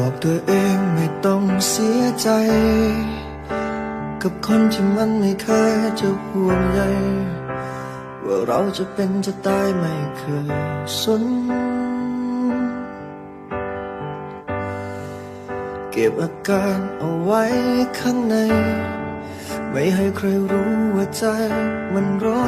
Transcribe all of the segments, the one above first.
บอกตัวเองไม่ต้องเสียใจ กับคนที่มันไม่เคยจะห่วงใยว่าเราจะเป็นจะตายไม่เคยสน เก็บอาการเอาไว้ข้างใน ไม่ให้ใครรู้ว่าใจมันร้อน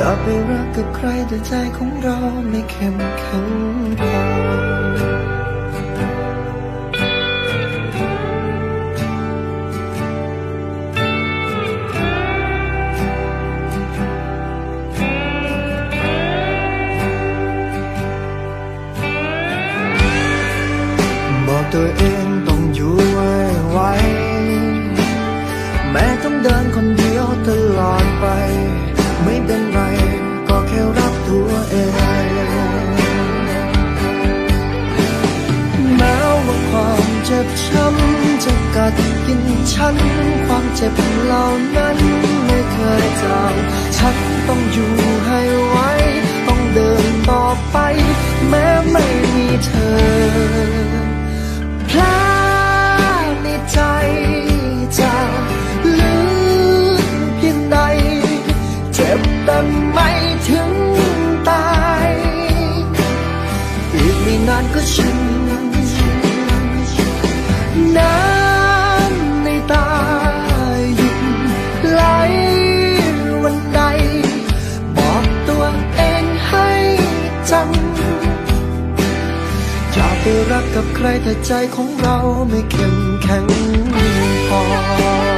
อย่าไปรักกับใครแต่ใจของเราไม่เข้มแข็งพอบอกตัวเอง ฉัน ความเจ็บเหล่านั้นไม่เคยจางฉันต้องอยู่ให้ไวต้องเดินต่อไป แม้ไม่มีเธอพลในใจจะลึกเพียงใด เจ็บแต่ไม่ถึงตาย อีกไม่นานก็ชิน รักกับใครแต่ใจของเราไม่เข้มแข็งพอ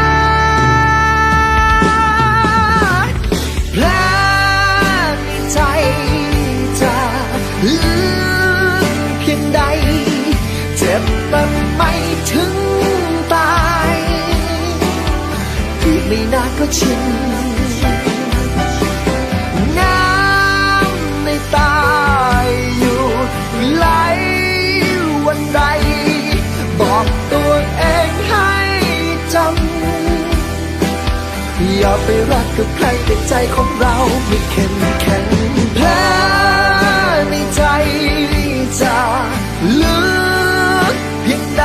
อย่าไปรักกับใครแต่ใจของเราไม่เข้มแข็งแพ้ในใจจะลึกเพียงใด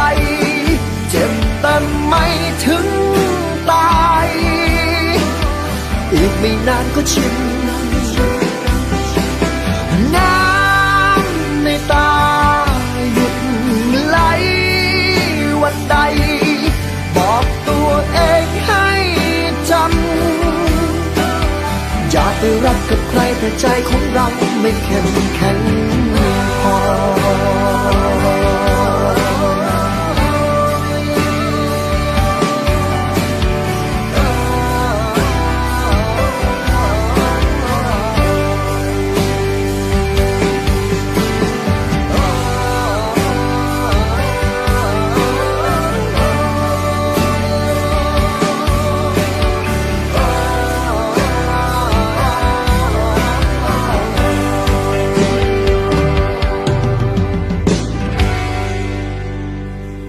เจ็บแต่ไม่ถึงตาย อีกไม่นานก็ชิน รักกับใครแต่ใจของเราไม่เข้มแข็งพอ